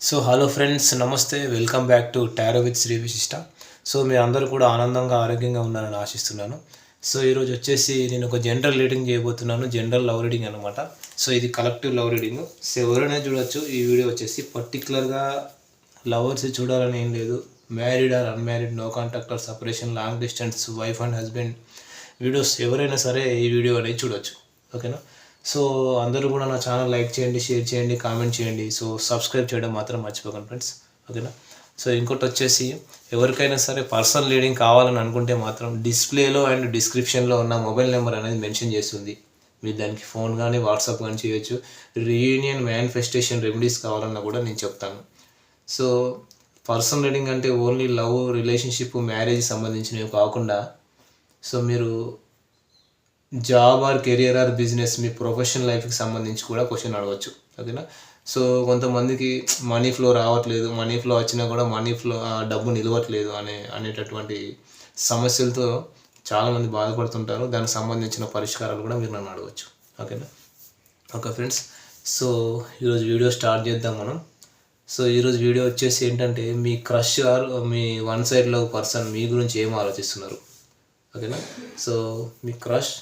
So hello friends నమస్తే. Welcome back to tarot with Shri Vishishta so మీరు అందరూ కూడా ఆనందంగా ఆరోగ్యంగా ఉన్నారని ఆశిస్తున్నాను. సో ఈరోజు వచ్చేసి నేను ఒక జనరల్ రీడింగ్ చేయబోతున్నాను. జనరల్ లవ్ రీడింగ్ అనమాట సో ఇది కలెక్టివ్ లవ్ రీడింగ్ సో ఎవరైనా చూడొచ్చు ఈ వీడియో వచ్చేసి పర్టికులర్గా లవర్స్ చూడాలని ఏం లేదు. Married or unmarried no contact or separation long distance wife and husband videos ఎవరైనా సరే ఈ వీడియో అనేది చూడొచ్చు. ఓకేనా సో అందరూ కూడా నా ఛానల్ లైక్ చేయండి షేర్ చేయండి కామెంట్ చేయండి. సో సబ్స్క్రైబ్ చేయడం మాత్రం మర్చిపోకండి ఫ్రెండ్స్. ఓకేనా? సో ఇంకోటి వచ్చేసి ఎవరికైనా సరే పర్సనల్ రీడింగ్ కావాలని అనుకుంటే మాత్రం డిస్ప్లేలో అండ్ డిస్క్రిప్షన్లో ఉన్న మొబైల్ నెంబర్ అనేది మెన్షన్ చేస్తుంది. మీరు దానికి ఫోన్ కానీ వాట్సాప్ కానీ చేయొచ్చు. రీయూనియన్ మేనిఫెస్టేషన్ రెమెడీస్ కావాలన్నా కూడా నేను చెప్తాను. సో పర్సనల్ రీడింగ్ అంటే ఓన్లీ లవ్ రిలేషన్షిప్ మ్యారేజ్ సంబంధించినవి కాకుండా సో మీరు job or career or business me professional లైఫ్కి సంబంధించి కూడా క్వశ్చన్ అడగచ్చు. ఓకేనా? సో కొంతమందికి మనీ ఫ్లో రావట్లేదు మనీ ఫ్లో వచ్చినా కూడా మనీ ఫ్లో డబ్బు నిలవట్లేదు అనే అనేటటువంటి సమస్యలతో చాలామంది బాధపడుతుంటారు. దానికి సంబంధించిన పరిష్కారాలు కూడా మీరు నన్ను అడగచ్చు. ఓకేనా? Okay friends. సో ఈరోజు వీడియో స్టార్ట్ చేద్దాం మనం. సో ఈరోజు వీడియో వచ్చేసి ఏంటంటే మీ క్రష్ ఆర్ మీ వన్ సైడ్లో పర్సన్ మీ గురించి ఏం ఆలోచిస్తున్నారు? ఓకేనా? సో మీ క్రష్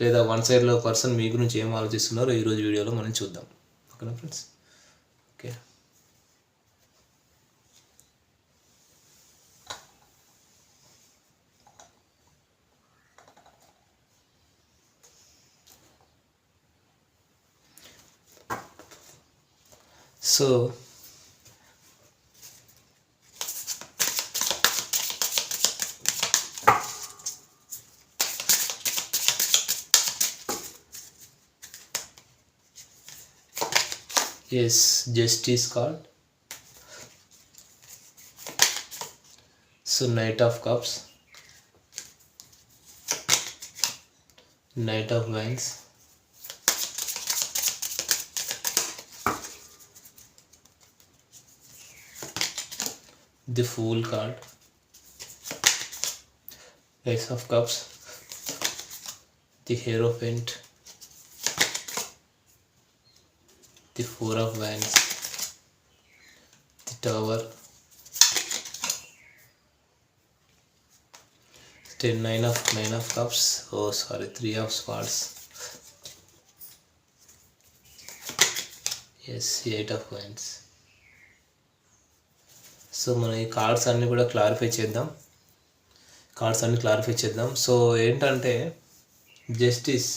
లేదా వన్ సైడ్లో పర్సన్ మీ గురించి ఏం ఆలోచిస్తున్నారో ఈరోజు వీడియోలో మనం చూద్దాం. ఓకేనా friends okay. So yes justice card so knight of cups. Knight of wands. The fool card ace of cups. The hero hierophant the four of wands the tower ten nine of nine of cups oh sorry three of swords yes eight of wands so మన ఈ cards అన్నీ కూడా clarify చేద్దాం cards అన్నీ clarify చేద్దాం so ఏంటంటే justice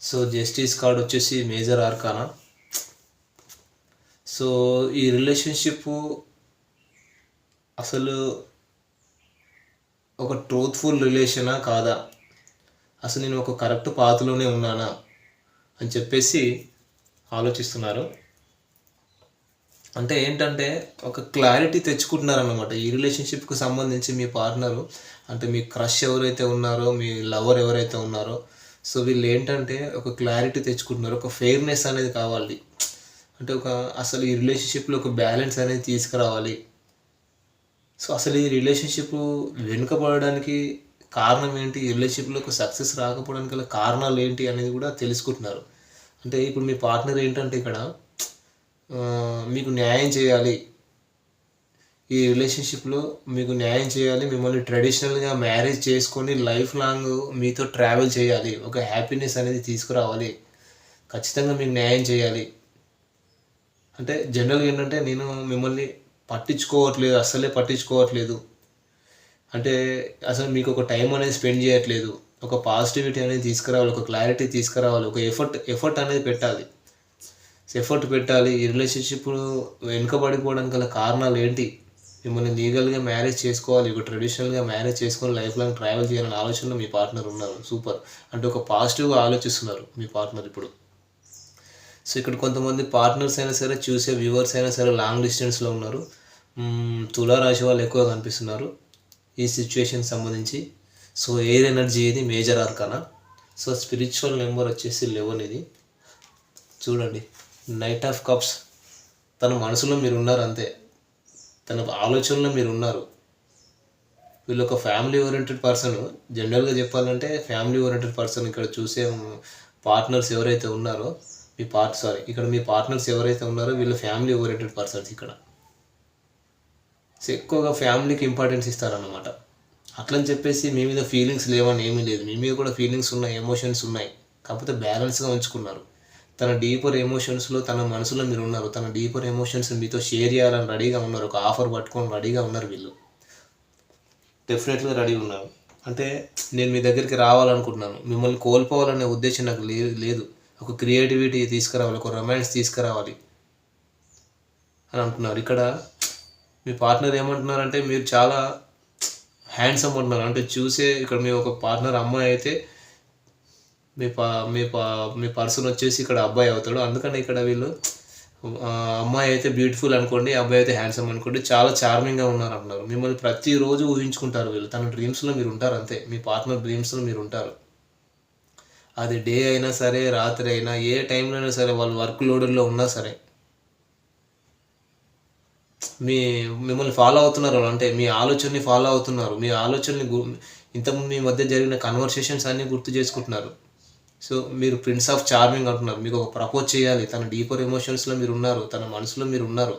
so justice card వచ్చేసి major arcana so ఈ రిలేషన్షిప్ అసలు ఒక ట్రూత్ఫుల్ రిలేషనా కాదా? అసలు నేను ఒక కరెక్ట్ పాత్రలోనే ఉన్నానా? అని చెప్పేసి ఆలోచిస్తున్నారు. అంటే ఏంటంటే ఒక క్లారిటీ తెచ్చుకుంటున్నారన్నమాట. ఈ రిలేషన్షిప్కి సంబంధించి మీ పార్ట్నరు అంటే మీ క్రష్ ఎవరైతే ఉన్నారో మీ లవర్ ఎవరైతే ఉన్నారో సో వీళ్ళు ఏంటంటే ఒక క్లారిటీ తెచ్చుకుంటున్నారు. ఒక ఫెయిర్నెస్ అనేది కావాలి. అంటే ఒక అసలు ఈ రిలేషన్షిప్లో ఒక బ్యాలెన్స్ అనేది తీసుకురావాలి. సో అసలు ఈ రిలేషన్షిప్ వెనుకబడడానికి కారణం ఏంటి? ఈ రిలేషన్షిప్లో ఒక సక్సెస్ రాకపోవడానికి గల కారణాలు ఏంటి అనేది కూడా తెలుసుకుంటున్నారు. అంటే ఇప్పుడు మీ పార్ట్నర్ ఏంటంటే ఇక్కడ మీకు న్యాయం చేయాలి. ఈ రిలేషన్షిప్లో మీకు న్యాయం చేయాలి. మిమ్మల్ని ట్రెడిషనల్గా మ్యారేజ్ చేసుకొని లైఫ్ లాంగ్ మీతో ట్రావెల్ చేయాలి. ఒక హ్యాపీనెస్ అనేది తీసుకురావాలి. ఖచ్చితంగా మీకు న్యాయం చేయాలి. అంటే జనరల్గా ఏంటంటే నేను మిమ్మల్ని పట్టించుకోవట్లేదు అస్సలే పట్టించుకోవట్లేదు. అంటే అసలు మీకు ఒక టైం అనేది స్పెండ్ చేయట్లేదు. ఒక పాజిటివిటీ అనేది తీసుకురావాలి ఒక క్లారిటీ తీసుకురావాలి ఒక ఎఫర్ట్ ఎఫర్ట్ అనేది పెట్టాలి. ఎఫర్ట్ పెట్టాలి ఈ రిలేషన్షిప్ వెనుకబడిపోవడానికి గల కారణాలు ఏంటి? మిమ్మల్ని లీగల్గా మ్యారేజ్ చేసుకోవాలి ఒక ట్రెడిషనల్గా మ్యారేజ్ చేసుకొని లైఫ్ లాంగ్ ట్రావెల్ చేయాలనే ఆలోచనలో మీ పార్ట్నర్ ఉన్నారు. సూపర్ అంటే ఒక పాజిటివ్గా ఆలోచిస్తున్నారు మీ పార్ట్నర్ ఇప్పుడు. సో ఇక్కడ కొంతమంది పార్ట్నర్స్ అయినా సరే చూసే వ్యూవర్స్ అయినా సరే లాంగ్ డిస్టెన్స్లో ఉన్నారు. తులారాశి వాళ్ళు ఎక్కువ కనిపిస్తున్నారు ఈ సిచ్యువేషన్ సంబంధించి. సో ఎయిర్ ఎనర్జీ ఇది major arcana so spiritual number వచ్చేసి లెవెన్ ఇది. చూడండి నైట్ ఆఫ్ కప్స్ తన మనసులో మీరు ఉన్నారు అంతే. తన ఆలోచనలో మీరు ఉన్నారు. వీళ్ళు ఒక ఫ్యామిలీ ఓరియంటెడ్ పర్సన్ జనరల్గా చెప్పాలంటే ఫ్యామిలీ ఓరియంటెడ్ పర్సన్ ఇక్కడ చూసే పార్ట్నర్స్ ఎవరైతే ఉన్నారో మీ పార్ట్ సారీ ఇక్కడ మీ పార్ట్నర్స్ ఎవరైతే ఉన్నారో వీళ్ళు ఫ్యామిలీ ఓరియంటెడ్ పర్సన్స్ ఇక్కడ. సో ఎక్కువగా ఫ్యామిలీకి ఇంపార్టెన్స్ ఇస్తారన్నమాట. అట్లని చెప్పేసి మీ మీద ఫీలింగ్స్ లేవని ఏమీ లేదు. మీ మీద కూడా ఫీలింగ్స్ ఉన్నాయి ఎమోషన్స్ ఉన్నాయి. కాకపోతే బ్యాలెన్స్గా ఉంచుకున్నారు. తన డీపర్ ఎమోషన్స్లో తన మనసులో మీరు ఉన్నారు. తన డీపర్ ఎమోషన్స్ మీతో షేర్ చేయాలని రెడీగా ఉన్నారు. ఒక ఆఫర్ పట్టుకొని రెడీగా ఉన్నారు వీళ్ళు. డెఫినెట్గా రెడీ ఉన్నారు. అంటే నేను మీ దగ్గరికి రావాలనుకుంటున్నాను. మిమ్మల్ని కోల్పోవాలనే ఉద్దేశం నాకు లేదు లేదు. ఒక క్రియేటివిటీ తీసుకురావాలి ఒక రొమాన్స్ తీసుకురావాలి అని అంటున్నారు. ఇక్కడ మీ పార్ట్నర్ ఏమంటున్నారంటే మీరు చాలా హ్యాండ్సమ్ అంటున్నారు అంటే చూసే ఇక్కడ మీ ఒక పార్ట్నర్ అమ్మాయి అయితే మీ పా మీ పా మీ పర్సన్ వచ్చేసి ఇక్కడ అబ్బాయి అవుతాడు. అందుకని ఇక్కడ వీళ్ళు అమ్మాయి అయితే బ్యూటిఫుల్ అనుకోండి అబ్బాయి అయితే హ్యాండ్సమ్ అనుకోండి చాలా చార్మింగ్గా ఉన్నారు అంటున్నారు మిమ్మల్ని ప్రతిరోజు ఊహించుకుంటారు వీళ్ళు. తన డ్రీమ్స్లో మీరు ఉంటారు అంతే. మీ పార్ట్నర్ డ్రీమ్స్లో మీరు ఉంటారు. అది డే అయినా సరే రాత్రి అయినా ఏ టైంలో అయినా సరే వాళ్ళు వర్క్ లోడర్లో ఉన్నా సరే. మీ మిమ్మల్ని ఫాలో అవుతున్నారు అంటే మీ ఆలోచనని ఫాలో అవుతున్నారు. మీ ఆలోచనని ఇంత ఇంతకుముందు మీ మధ్య జరిగిన కన్వర్సేషన్స్ అన్నీ గుర్తు చేసుకుంటున్నారు. సో మీరు ప్రిన్స్ ఆఫ్ చార్మింగ్ అంటున్నారు. మీకు ఒక ప్రపోజ్ చేయాలి. తన డీపర్ ఎమోషన్స్లో మీరు ఉన్నారు. తన మనసులో మీరు ఉన్నారు.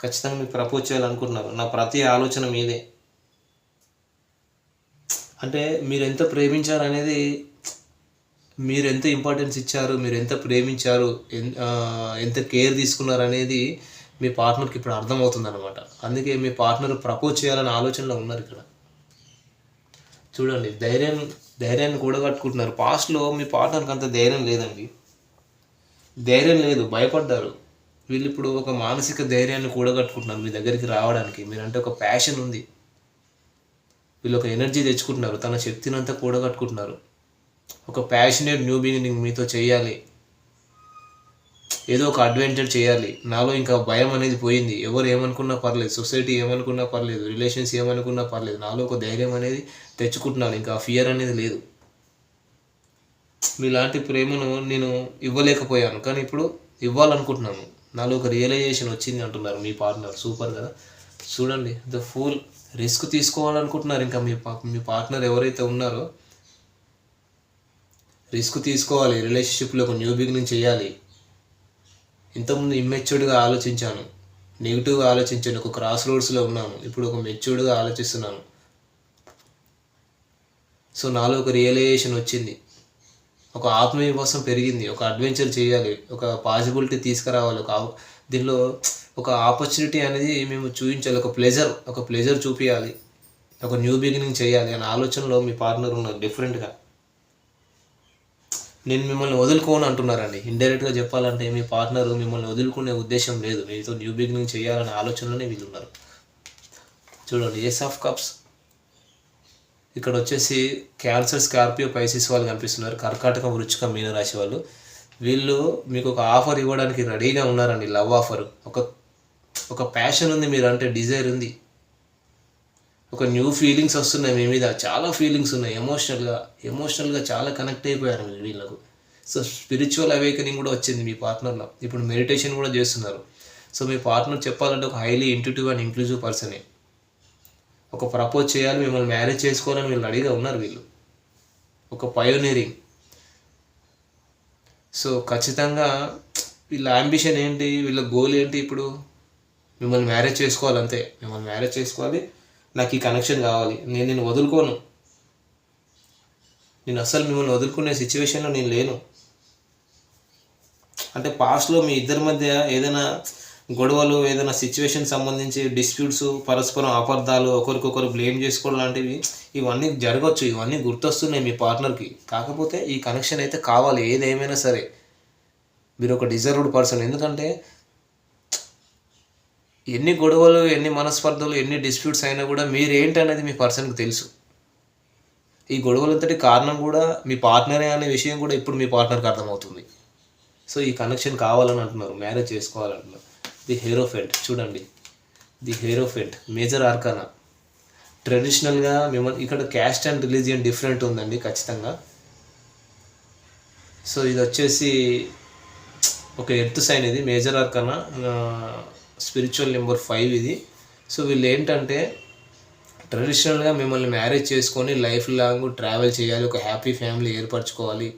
ఖచ్చితంగా మీకు ప్రపోజ్ చేయాలనుకుంటున్నారు. నా ప్రతి ఆలోచన మీదే. అంటే మీరు ఎంత ప్రేమించారు అనేది మీరు ఎంత ఇంపార్టెన్స్ ఇచ్చారు మీరు ఎంత ప్రేమించారు ఎంత కేర్ తీసుకున్నారు అనేది మీ పార్ట్నర్కి ఇప్పుడు అర్థమవుతుంది అనమాట అందుకే మీ పార్ట్నర్ ప్రపోజ్ చేయాలనే ఆలోచనలో ఉన్నారు ఇక్కడ. చూడండి ధైర్యం ధైర్యాన్ని కూడగట్టుకుంటున్నారు. పాస్ట్లో మీ పార్ట్నర్కి అంత ధైర్యం లేదండి. ధైర్యం లేదు భయపడ్డారు. వీళ్ళు ఇప్పుడు ఒక మానసిక ధైర్యాన్ని కూడగట్టుకుంటున్నారు మీ దగ్గరికి రావడానికి. మీరంటే ఒక ప్యాషన్ ఉంది. వీళ్ళు ఒక ఎనర్జీ తెచ్చుకుంటున్నారు తన శక్తిని అంతా కూడగట్టుకుంటున్నారు. ఒక ప్యాషనేట్ న్యూ బిగినింగ్ మీతో చేయాలి. ఏదో ఒక అడ్వెంచర్ చేయాలి. నాలో ఇంకా భయం అనేది పోయింది. ఎవరు ఏమనుకున్నా పర్లేదు. సొసైటీ ఏమనుకున్నా పర్లేదు. రిలేషన్స్ ఏమనుకున్నా పర్లేదు. నాలో ఒక ధైర్యం అనేది తెచ్చుకుంటున్నాను. ఇంకా ఫియర్ అనేది లేదు. మీలాంటి ప్రేమను నేను ఇవ్వలేకపోయాను. కానీ ఇప్పుడు ఇవ్వాలనుకుంటున్నాను. నాలో ఒక రియలైజేషన్ వచ్చింది అంటున్నారు మీ పార్ట్నర్ సూపర్ కదా? చూడండి. ద ఫుల్ రిస్క్ తీసుకోవాలనుకుంటున్నారు. ఇంకా మీ మీ పార్ట్నర్ ఎవరైతే ఉన్నారో రిస్క్ తీసుకోవాలి. రిలేషన్షిప్లో ఒక న్యూ బిగినింగ్ చేయాలి. ఇంతకుముందు ఇమ్మెచ్యూర్డ్గా ఆలోచించాను. నెగిటివ్గా ఆలోచించాను. ఒక క్రాస్ రోడ్స్లో ఉన్నాను. ఇప్పుడు ఒక మెచ్యూర్డ్గా ఆలోచిస్తున్నాను. సో నాలో ఒక రియలైజేషన్ వచ్చింది. ఒక ఆత్మవిశ్వాసం పెరిగింది. ఒక అడ్వెంచర్ చేయాలి. ఒక పాసిబిలిటీ తీసుకురావాలి. ఒక దీనిలో ఒక ఆపర్చునిటీ అనేది మేము చూపించాలి. ఒక ప్లెజర్ ఒక ప్లెజర్ చూపించాలి ఒక న్యూ బిగినింగ్ చేయాలి అనే ఆలోచనలో మీ పార్ట్నర్ ఉన్నారు డిఫరెంట్గా నేను మిమ్మల్ని వదులుకోను అంటున్నారండి. ఇండైరెక్ట్గా చెప్పాలంటే మీ పార్ట్నర్ మిమ్మల్ని వదులుకునే ఉద్దేశం లేదు. మీతో న్యూ బిగినింగ్ చేయాలనే ఆలోచనలోనే వీళ్ళు ఉన్నారు చూడండి ఏస్ ఆఫ్ కప్స్ ఇక్కడ వచ్చేసి క్యాన్సర్ స్కార్పియో పైసిస్ వాళ్ళు కనిపిస్తున్నారు. కర్కాటక వృచ్చిక మీనరాశి వాళ్ళు. వీళ్ళు మీకు ఒక ఆఫర్ ఇవ్వడానికి రెడీగా ఉన్నారండి. లవ్ ఆఫర్ ఒక ఒక ప్యాషన్ ఉంది మీరు అంటే డిజైర్ ఉంది. ఒక న్యూ ఫీలింగ్స్ వస్తున్నాయి మీ మీద. చాలా ఫీలింగ్స్ ఉన్నాయి. ఎమోషనల్గా ఎమోషనల్గా చాలా కనెక్ట్ అయిపోయారు మీరు వీళ్ళకు. సో స్పిరిచువల్ అవేకనింగ్ కూడా వచ్చింది మీ పార్ట్నర్లో ఇప్పుడు మెడిటేషన్ కూడా చేస్తున్నారు. సో మీ పార్ట్నర్ చెప్పాలంటే ఒక హైలీ ఇంట్యూటివ్ అండ్ ఇంక్లూజివ్ పర్సనే ఒక ప్రపోజ్ చేయాలి మిమ్మల్ని మ్యారేజ్ చేసుకోవాలని వీళ్ళు అడిగా ఉన్నారు వీళ్ళు. ఒక పయోనీరింగ్ సో ఖచ్చితంగా వీళ్ళ అంబిషన్ ఏంటి? వీళ్ళ గోల్ ఏంటి ఇప్పుడు? మిమ్మల్ని మ్యారేజ్ చేసుకోవాలంతే. మిమ్మల్ని మ్యారేజ్ చేసుకోవాలి. నాకు ఈ కనెక్షన్ కావాలి. నేను నేను వదులుకోను. నేను అస్సలు మిమ్మల్ని వదులుకునే సిచ్యువేషన్లో నేను లేను. అంటే పాస్ట్లో మీ ఇద్దరి మధ్య ఏదైనా గొడవలు ఏదైనా సిచ్యువేషన్ సంబంధించి డిస్ప్యూట్స్ పరస్పరం అపార్థాలు ఒకరికొకరు బ్లేమ్ చేసుకోవడం లాంటివి ఇవన్నీ జరగచ్చు. ఇవన్నీ గుర్తొస్తున్నాయి మీ పార్ట్నర్కి కాకపోతే ఈ కనెక్షన్ అయితే కావాలి. ఏదేమైనా సరే. మీరు ఒక డిజర్వ్డ్ పర్సన్ ఎందుకంటే ఎన్ని గొడవలు ఎన్ని మనస్పర్ధలు ఎన్ని డిస్ప్యూట్స్ అయినా కూడా మీరేంటనేది మీ పర్సన్కి తెలుసు. ఈ గొడవలంతటి కారణం కూడా మీ పార్ట్నరే అనే విషయం కూడా ఇప్పుడు మీ పార్ట్నర్కి అర్థమవుతుంది. సో ఈ కనెక్షన్ కావాలని అంటున్నారు మ్యారేజ్ చేసుకోవాలంటున్నారు. ది హీరోఫెంట్ చూడండి. ది హీరోఫెంట్ మేజర్ ఆర్కానా ట్రెడిషనల్గా మిమ్మల్ని ఇక్కడ క్యాస్ట్ అండ్ రిలీజియన్ డిఫరెంట్ ఉందండి ఖచ్చితంగా. సో ఇది వచ్చేసి ఒక ఎర్త్ సైన్ ఇది major arcana spiritual number five ఇది. సో వీళ్ళు ఏంటంటే ట్రెడిషనల్గా మిమ్మల్ని మ్యారేజ్ చేసుకొని లైఫ్ లాంగ్ ట్రావెల్ చేయాలి ఒక హ్యాపీ ఫ్యామిలీ ఏర్పరచుకోవాలి.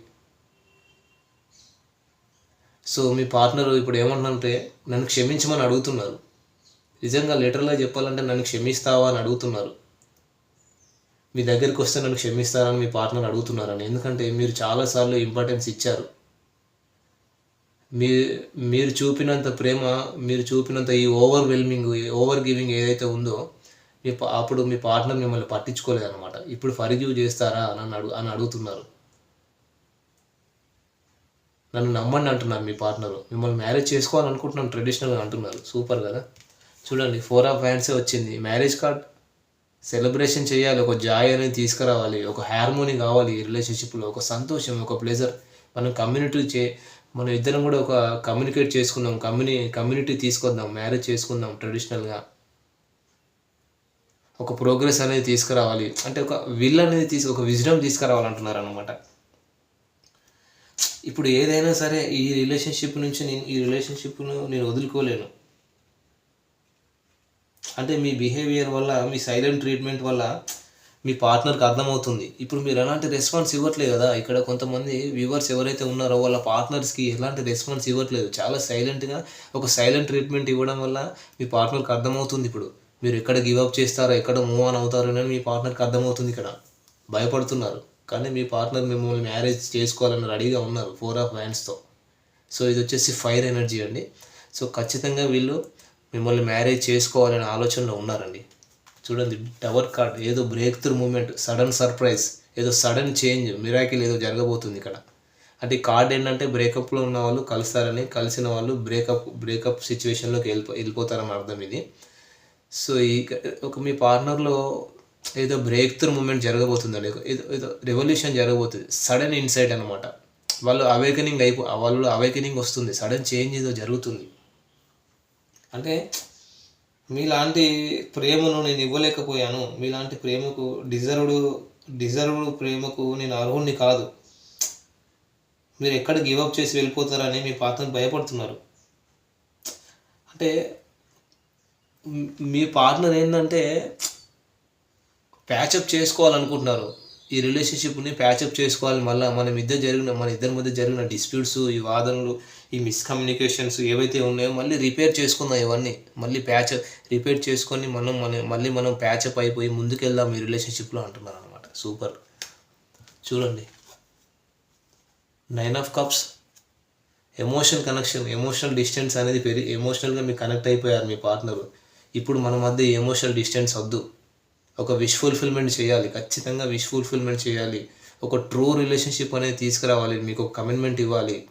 సో మీ పార్ట్నర్ ఇప్పుడు ఏమంటుంటే నన్ను క్షమించమని అడుగుతున్నారు. నిజంగా లెటర్లో చెప్పాలంటే నన్ను క్షమిస్తావా అని అడుగుతున్నారు. మీ దగ్గరికి వస్తే నన్ను క్షమిస్తారని మీ పార్ట్నర్ అడుగుతున్నారని. ఎందుకంటే మీరు చాలాసార్లు ఇంపార్టెన్స్ ఇచ్చారు. మీ మీరు చూపినంత ప్రేమ మీరు చూపినంత ఈ ఓవర్ వెల్మింగ్ ఓవర్ గివింగ్ ఏదైతే ఉందో మీ అప్పుడు మీ పార్ట్నర్ మిమ్మల్ని పట్టించుకోలేదన్నమాట. ఇప్పుడు ఫరిగ్యూ చేస్తారా అని అడుగు అని అడుగుతున్నారు. నన్ను నమ్మండి అంటున్నారు మీ పార్ట్నర్ మిమ్మల్ని మ్యారేజ్ చేసుకోవాలనుకుంటున్నాను ట్రెడిషనల్గా అంటున్నారు. సూపర్ కదా? చూడండి ఫోర్ ఆఫ్ హ్యాండ్సే వచ్చింది. మ్యారేజ్ కార్డ్ సెలబ్రేషన్ చేయాలి ఒక జాయ్ అనేది తీసుకురావాలి ఒక హార్మోనీ కావాలి ఈ రిలేషన్షిప్లో ఒక సంతోషం ఒక ప్లెజర్ మనం కమ్యూనిటీ చే మనం ఇద్దరం కూడా ఒక కమ్యూనికేట్ చేసుకుందాం కమ్యూని కమ్యూనిటీ తీసుకొద్దాం మ్యారేజ్ చేసుకుందాం ట్రెడిషనల్గా ఒక ప్రోగ్రెస్ అనేది తీసుకురావాలి. అంటే ఒక విల్ అనేది తీసు ఒక విజడం తీసుకురావాలంటున్నారు అనమాట ఇప్పుడు ఏదైనా సరే ఈ రిలేషన్షిప్ నుంచి నేను ఈ రిలేషన్షిప్ను నేను వదులుకోలేను. అంటే మీ బిహేవియర్ వల్ల మీ సైలెంట్ ట్రీట్మెంట్ వల్ల మీ పార్ట్నర్కి అర్థమవుతుంది. ఇప్పుడు మీరు ఎలాంటి రెస్పాన్స్ ఇవ్వట్లేదు కదా ఇక్కడ కొంతమంది వ్యూవర్స్ ఎవరైతే ఉన్నారో వాళ్ళ పార్ట్నర్స్కి ఎలాంటి రెస్పాన్స్ ఇవ్వట్లేదు. చాలా సైలెంట్గా ఒక సైలెంట్ ట్రీట్మెంట్ ఇవ్వడం వల్ల మీ పార్ట్నర్కి అర్థమవుతుంది ఇప్పుడు. మీరు ఎక్కడ గివ్ అప్ చేస్తారో ఎక్కడ మూవ్ ఆన్ అవుతారో అని మీ పార్ట్నర్కి అర్థమవుతుంది ఇక్కడ. భయపడుతున్నారు. కానీ మీ పార్ట్నర్ మిమ్మల్ని మ్యారేజ్ చేసుకోవాలని రెడీగా ఉన్నారు ఫోర్ ఆఫ్ హ్యాండ్స్తో. సో ఇది వచ్చేసి ఫైర్ ఎనర్జీ అండి. సో ఖచ్చితంగా వీళ్ళు మిమ్మల్ని మ్యారేజ్ చేసుకోవాలనే ఆలోచనలో ఉన్నారండి. చూడండి టవర్ కార్డ్ ఏదో break through moment sudden surprise ఏదో సడన్ చేంజ్ మిరాకిల్ ఏదో జరగబోతుంది ఇక్కడ. అంటే కార్డ్ ఏంటంటే బ్రేకప్లో ఉన్న వాళ్ళు కలుస్తారని కలిసిన వాళ్ళు బ్రేకప్ బ్రేకప్ సిచ్యువేషన్లోకి వెళ్ళిపో వెళ్ళిపోతారని అర్థం ఇది. సో ఈ ఒక మీ పార్ట్నర్లో ఏదో బ్రేక్ త్రూ మూమెంట్ జరగబోతుందండి. ఏదో ఏదో రెవల్యూషన్ జరగబోతుంది. సడన్ ఇన్సైట్ అనమాట వాళ్ళు అవేకనింగ్ అయిపో వాళ్ళు అవేకనింగ్ వస్తుంది. సడన్ చేంజ్ ఏదో జరుగుతుంది. అంటే మీలాంటి ప్రేమను నేను ఇవ్వలేకపోయాను. మీలాంటి ప్రేమకు డిజర్వ్డ్ డిజర్వ్డ్ ప్రేమకు నేను అర్హుణ్ణి కాదు. మీరు ఎక్కడ గివప్ చేసి వెళ్ళిపోతారని మీ పాత్రను భయపడుతున్నారు. అంటే మీ- మీ పార్ట్నర్ ఏంటంటే ప్యాచప్ చేసుకోవాలనుకుంటున్నారు. ఈ రిలేషన్షిప్ని ప్యాచప్ చేసుకోవాలి మళ్ళీ మనం ఇద్దరు జరిగిన మన ఇద్దరి మధ్య జరిగిన డిస్ప్యూట్స్ ఈ వాదనలు ఈ మిస్కమ్యూనికేషన్స్ ఏవైతే ఉన్నాయో మళ్ళీ రిపేర్ చేసుకుందాం ఇవన్నీ. మళ్ళీ ప్యాచ్ రిపేర్ చేసుకొని మనం మన మళ్ళీ మనం ప్యాచప్ అయిపోయి ముందుకెళ్దాం ఈ రిలేషన్షిప్లో అంటున్నారు అనమాట సూపర్ చూడండి. Nine of cups emotion connection emotional distance అనేది పెరిగి ఎమోషనల్గా మీరు కనెక్ట్ అయిపోయారు మీ పార్ట్నరు ఇప్పుడు మన మధ్య ఎమోషనల్ డిస్టెన్స్ వద్దు. ఒక విష్ ఫుల్ఫిల్మెంట్ చేయాలి. ఖచ్చితంగా విష్ ఫుల్ఫిల్మెంట్ చేయాలి. ఒక ట్రూ రిలేషన్షిప్ అనేది తీసుకురావాలి. మీకు ఒక కమిట్మెంట్ ఇవ్వాలి.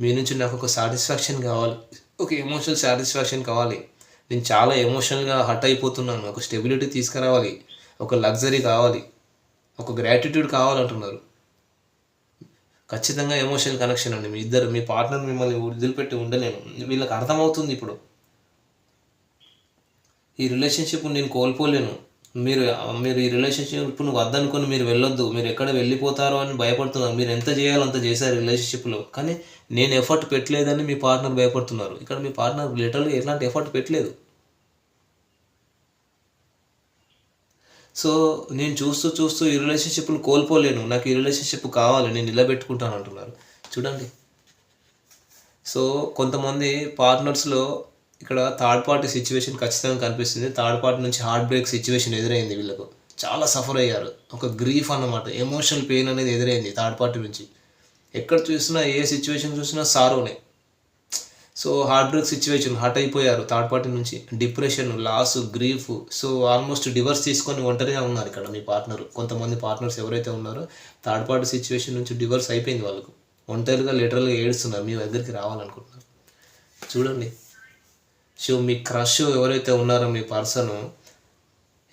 మీ నుంచి నాకు ఒక సాటిస్ఫాక్షన్ కావాలి. ఒక ఎమోషనల్ సాటిస్ఫాక్షన్ కావాలి. నేను చాలా ఎమోషనల్గా హర్ట్ అయిపోతున్నాను. ఒక స్టెబిలిటీ తీసుకురావాలి. ఒక లగ్జరీ కావాలి. ఒక గ్రాటిట్యూడ్ కావాలంటున్నారు. ఖచ్చితంగా ఎమోషనల్ కనెక్షన్ అండి. మీ ఇద్దరు మీ పార్ట్నర్ మిమ్మల్ని వదిలిపెట్టి ఉండలేను. వీళ్ళకి అర్థమవుతుంది ఇప్పుడు. ఈ రిలేషన్షిప్ నేను కోల్పోలేను. మీరు మీరు ఈ రిలేషన్షిప్ నువ్వు వద్దనుకొని మీరు వెళ్ళొద్దు మీరు ఎక్కడ వెళ్ళిపోతారో అని భయపడుతున్నారు. మీరు ఎంత చేయాలో అంత చేశారు రిలేషన్షిప్లో కానీ నేను ఎఫర్ట్ పెట్టలేదని మీ పార్ట్నర్ భయపడుతున్నారు. ఇక్కడ మీ పార్ట్నర్ లిటరల్గా ఎలాంటి ఎఫర్ట్ పెట్టలేదు. సో నేను చూస్తూ చూస్తూ ఈ రిలేషన్షిప్ను కోల్పోలేను. నాకు ఈ రిలేషన్షిప్ కావాలి నేను నిలబెట్టుకుంటాను అంటున్నారు. చూడండి. సో కొంతమంది పార్ట్నర్స్లో ఇక్కడ థర్డ్ పార్టీ సిచ్యువేషన్ ఖచ్చితంగా కనిపిస్తుంది. థర్డ్ పార్టీ నుంచి హార్ట్ బ్రేక్ సిచ్యువేషన్ ఎదురైంది వీళ్ళకు. చాలా సఫర్ అయ్యారు. ఒక గ్రీఫ్ అన్నమాట. ఎమోషనల్ పెయిన్ అనేది ఎదురైంది థర్డ్ పార్టీ నుంచి. ఎక్కడ చూసినా ఏ సిచ్యువేషన్ చూసినా సారోనే. So heart break situation hurt అయిపోయారు థర్డ్ పార్టీ నుంచి. Depression loss grief so almost divorce తీసుకొని ఒంటరిగా ఉన్నారు ఇక్కడ మీ పార్ట్నర్ కొంతమంది పార్ట్నర్స్ ఎవరైతే ఉన్నారో థర్డ్ పార్టీ సిచ్యువేషన్ నుంచి డివర్స్ అయిపోయింది వాళ్ళకు. ఒంటరిగా లిటరల్గా ఏడుస్తున్నారు. మీ దగ్గరికి రావాలనుకుంటున్నారు. చూడండి. సో మీ క్రష్ ఎవరైతే ఉన్నారో మీ పర్సన్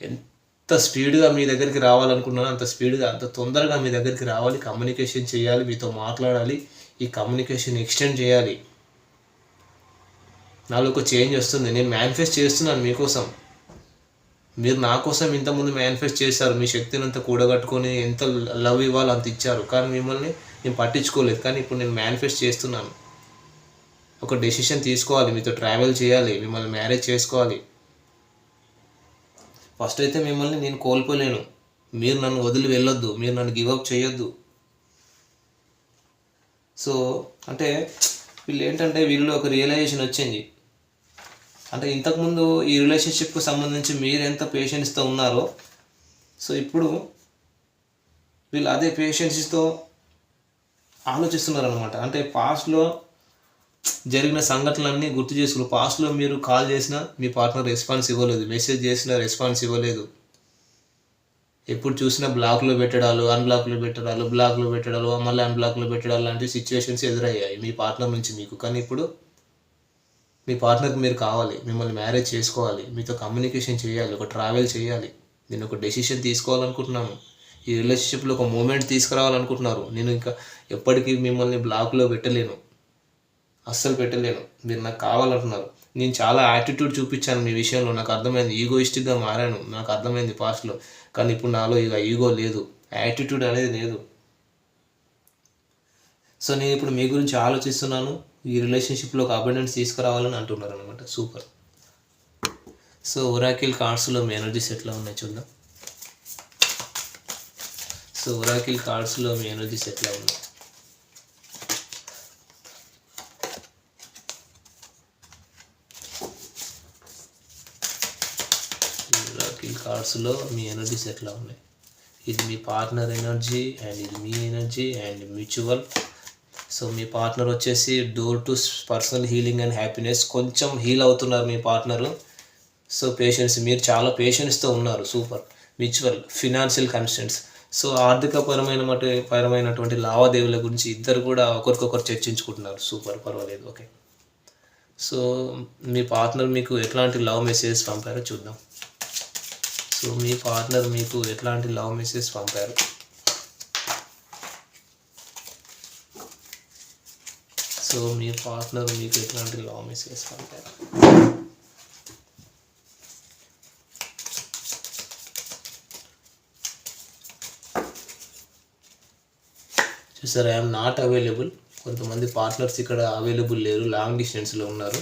ఎంత స్పీడ్గా మీ దగ్గరికి రావాలనుకున్నారో అంత స్పీడ్గా అంత తొందరగా మీ దగ్గరికి రావాలి కమ్యూనికేషన్ చేయాలి మీతో మాట్లాడాలి ఈ కమ్యూనికేషన్ ఎక్స్టెండ్ చేయాలి. నాలో ఒక చేంజ్ వస్తుంది. నేను మేనిఫెస్ట్ చేస్తున్నాను మీకోసం. మీరు నా కోసం ఇంతకుముందు మేనిఫెస్ట్ చేశారు. మీ శక్తిని అంతా కూడగట్టుకొని ఎంత లవ్ ఇవ్వాలో అంత ఇచ్చారు. కానీ మిమ్మల్ని నేను పట్టించుకోలేదు. కానీ ఇప్పుడు నేను మేనిఫెస్ట్ చేస్తున్నాను. ఒక డెసిషన్ తీసుకోవాలి మీతో ట్రావెల్ చేయాలి మిమ్మల్ని మ్యారేజ్ చేసుకోవాలి. ఫస్ట్ అయితే మిమ్మల్ని నేను కోల్పోలేను. మీరు నన్ను వదిలి వెళ్ళొద్దు మీరు నన్ను గివప్ చేయొద్దు. సో అంటే వీళ్ళు ఏంటంటే వీళ్ళు ఒక రియలైజేషన్ వచ్చింది. అంటే ఇంతకుముందు ఈ రిలేషన్షిప్కి సంబంధించి మీరు ఎంత పేషెన్స్తో ఉన్నారో సో ఇప్పుడు వీళ్ళు అదే పేషెన్స్తో ఆలోచిస్తున్నారు అనమాట అంటే పాస్ట్లో జరిగిన సంఘటనలన్నీ గుర్తు చేసుకుని పాస్ట్లో మీరు కాల్ చేసినా మీ పార్ట్నర్ రెస్పాన్స్ ఇవ్వలేదు. మెసేజ్ చేసినా రెస్పాన్స్ ఇవ్వలేదు. ఎప్పుడు చూసినా బ్లాక్లో పెట్టడాలు అన్బ్లాక్లో పెట్టడాలు బ్లాక్లో పెట్టడాలు మళ్ళీ అన్బ్లాక్లో పెట్టడాలు లాంటి సిచ్యువేషన్స్ ఎదురయ్యాయి. మీ పార్ట్నర్ నుంచి మీకు. కానీ ఇప్పుడు మీ పార్ట్నర్కి మీరు కావాలి. మిమ్మల్ని మ్యారేజ్ చేసుకోవాలి. మీతో కమ్యూనికేషన్ చేయాలి. ఒక ట్రావెల్ చేయాలి. నేను ఒక డెసిషన్ తీసుకోవాలనుకుంటున్నాను. ఈ రిలేషన్షిప్లో ఒక మూమెంట్ తీసుకురావాలనుకుంటున్నారు. నేను ఇంకా ఎప్పటికీ మిమ్మల్ని బ్లాక్లో పెట్టలేను. అస్సలు పెట్టలేను. మీరు నాకు కావాలంటున్నారు. నేను చాలా యాటిట్యూడ్ చూపించాను మీ విషయంలో. నాకు అర్థమైంది. ఈగోయిస్టిక్గా మారాను. నాకు అర్థమైంది పాస్ట్లో. కానీ ఇప్పుడు నాలో ఇక ఈగో లేదు. యాటిట్యూడ్ అనేది లేదు. సో నేను ఇప్పుడు మీ గురించి ఆలోచిస్తున్నాను. ఈ రిలేషన్షిప్లో ఒక అబెండెన్స్ తీసుకురావాలని అంటున్నారు అనమాట సూపర్ సో ఒరాకిల్ కార్డ్స్లో మీ ఎనర్జీస్ ఎట్లా ఉన్నాయి చూద్దాం. సో ఒరాకిల్ కార్డ్స్లో మీ ఎనర్జీస్ ఎట్లా ఉన్నాయి? ఒరాకిల్ మీ ఎనర్జీస్ ఎట్లా ఉన్నాయి? ఇది మీ పార్ట్నర్ ఎనర్జీ అండ్ ఇది మీ ఎనర్జీ అండ్ మ్యూచువల్ సో మీ పార్ట్నర్ వచ్చేసి door to personal healing and happiness కొంచెం హీల్ అవుతున్నారు మీ పార్ట్నరు సో పేషెన్స్ మీరు చాలా పేషెన్స్తో ఉన్నారు. Super mutual financial constants so ఆర్థికపరమైన మటు పరమైనటువంటి లావాదేవీల గురించి ఇద్దరు కూడా ఒకరికొకరు చర్చించుకుంటున్నారు. సూపర్ పర్వాలేదు. ఓకే సో మీ పార్ట్నర్ మీకు ఎట్లాంటి లవ్ మెసేజ్ పంపారో చూద్దాం. సో మీ పార్ట్నర్ మీకు ఎట్లాంటి లవ్ మెసేజ్ పంపారు? సో మీ పార్ట్నర్ మీకు ఎట్లాంటి లవ్ మెసేజ్ పంపారు? చూసారు ఐఎమ్ నాట్ అవైలబుల్ కొంతమంది పార్ట్నర్స్ ఇక్కడ అవైలబుల్ లేరు లాంగ్ డిస్టెన్స్లో ఉన్నారు.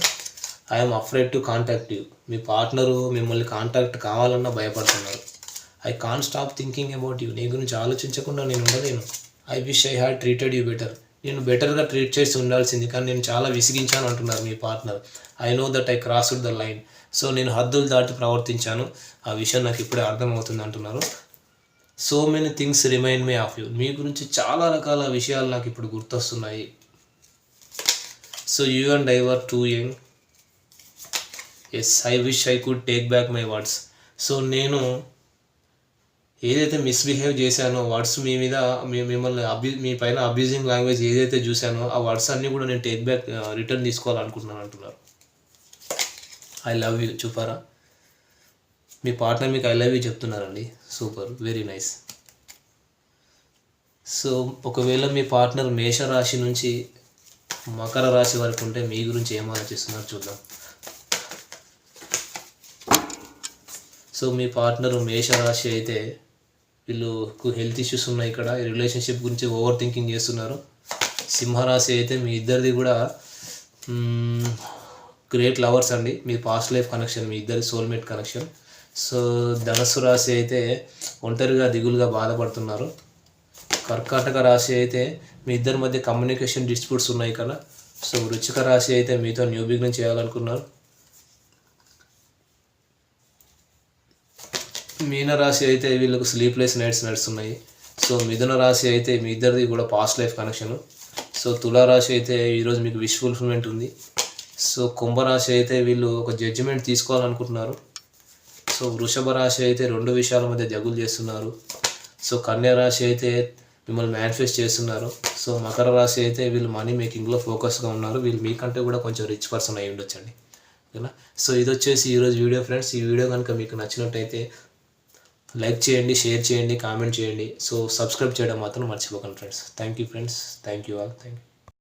I'm afraid to contact you me partner మిమ్మల్ని కాంటాక్ట్ కావాలన్నా భయపడుతున్నారు. I can't stop thinking about you నీ గురించి ఆలోచించకుండా నేను ఉండలేను. I wish I had treated you better నేను బెటర్గా ట్రీట్ చేసి ఉండాల్సింది కానీ నేను చాలా విసిగించాను అంటున్నారు మీ partner. I know that I crossed the line so నేను హద్దులు దాటి ప్రవర్తించాను. ఆ విషయం నాకు ఇప్పుడే అర్థమవుతుంది అంటున్నారు. So many things remind me of you మీ గురించి చాలా రకాల విషయాలు నాకు ఇప్పుడు గుర్తొస్తున్నాయి. So you and I were too young as I wish I could take back my words so నేను ఏదైతే మిస్బిహేవ్ చేశానో వర్డ్స్ మీ మీద మీ మిమ్మల్ని అబ్యూ మీ పైన అబ్యూజింగ్ లాంగ్వేజ్ ఏదైతే చూశానో ఆ వర్డ్స్ అన్నీ కూడా నేను టేక్ బ్యాక్ రిటర్న్ తీసుకోవాలనుకుంటున్నాను అంటున్నారు. ఐ లవ్ యూ చూపారా మీ పార్ట్నర్ మీకు ఐ లవ్ యూ చెప్తున్నారండి. సూపర్ వెరీ నైస్ సో ఒకవేళ మీ పార్ట్నర్ మేష రాశి నుంచి మకర రాశి వరకు ఉంటే మీ గురించి ఏం ఆలోచిస్తున్నారు చూద్దాం. సో మీ పార్ట్నర్ మేషరాశి అయితే వీళ్ళకు హెల్త్ ఇష్యూస్ ఉన్నాయి ఇక్కడ. ఈ రిలేషన్షిప్ గురించి ఓవర్ థింకింగ్ చేస్తున్నారు. సింహరాశి అయితే మీ ఇద్దరిది కూడా గ్రేట్ లవర్స్ అండి. మీ పాస్ట్ లైఫ్ కనెక్షన్ మీ ఇద్దరి సోల్మేట్ కనెక్షన్. సో ధనస్సు రాశి అయితే ఒంటరిగా దిగులుగా బాధపడుతున్నారు. కర్కాటక రాశి అయితే మీ ఇద్దరి మధ్య కమ్యూనికేషన్ డిస్ప్యూట్స్ ఉన్నాయి కదా. సో వృచ్చిక రాశి అయితే మీతో న్యూ బిగినింగ్ చేయాలనుకున్నారు. మీన రాశి అయితే వీళ్ళకు స్లీప్లెస్ నైట్స్ నడుస్తున్నాయి. సో మిథున రాశి అయితే మీ ఇద్దరిది కూడా పాస్ట్ లైఫ్ కనెక్షన్ సో తులారాశి అయితే ఈరోజు మీకు విష్ ఫుల్ఫిల్మెంట్ ఉంది. సో కుంభరాశి అయితే వీళ్ళు ఒక జడ్జిమెంట్ తీసుకోవాలనుకుంటున్నారు. సో వృషభ రాశి అయితే రెండు విషయాల మధ్య జగులు చేస్తున్నారు. సో కన్యా రాశి అయితే మిమ్మల్ని మేనిఫెస్ట్ చేస్తున్నారు. సో మకర రాశి అయితే వీళ్ళు మనీ మేకింగ్లో ఫోకస్గా ఉన్నారు. వీళ్ళు మీకంటే కూడా కొంచెం రిచ్ పర్సన్ అయి ఉండొచ్చండి. ఓకేనా? సో ఇది వచ్చేసి ఈరోజు వీడియో ఫ్రెండ్స్. ఈ వీడియో కనుక మీకు నచ్చినట్టయితే లైక్ చేయండి షేర్ చేయండి కామెంట్ చేయండి. సో సబ్స్క్రైబ్ చేయడం మాత్రం మర్చిపోకండి friends. Thank you friends. Thank you all. Thank you